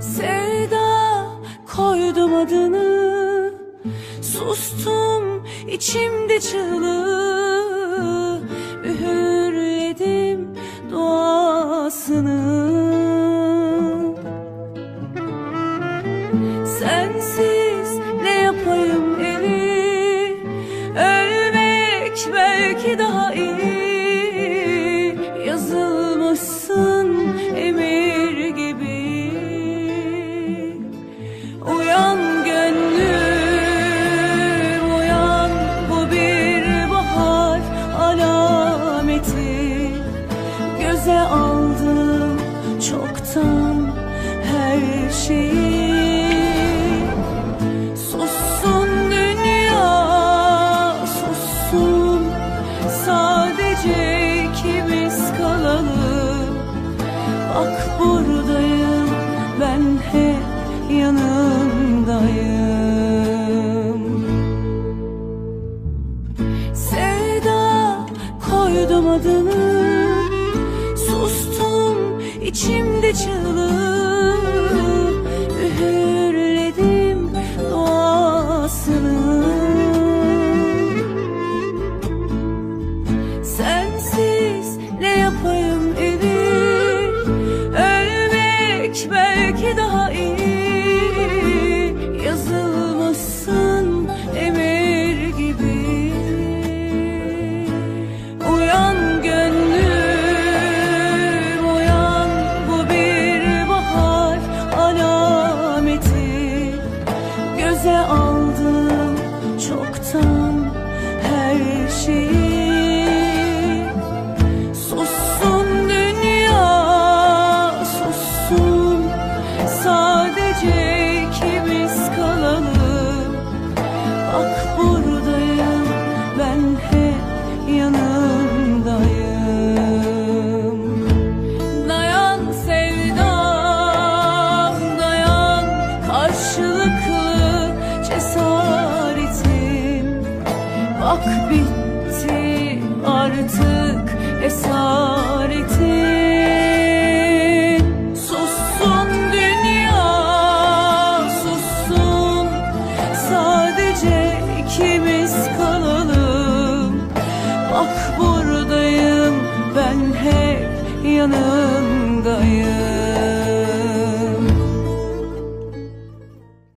Sevda koydum adını. Sustum içimde çığlığı. Üğürledim duasını. Sensiz ne yapayım eli? Ölmek belki daha Göze aldım çoktan her şeyi. Sussun dünya sussun. Sadece ikimiz kalalım. Bak buradayım ben hep yanındayım. Adını içimde çığlığı Üğürledim duasını Sensiz ne yapayım eli Ölmek belki daha Bak bitti artık esaretin. Sussun dünya sussun. Sadece ikimiz kalalım. Bak buradayım ben hep yanındayım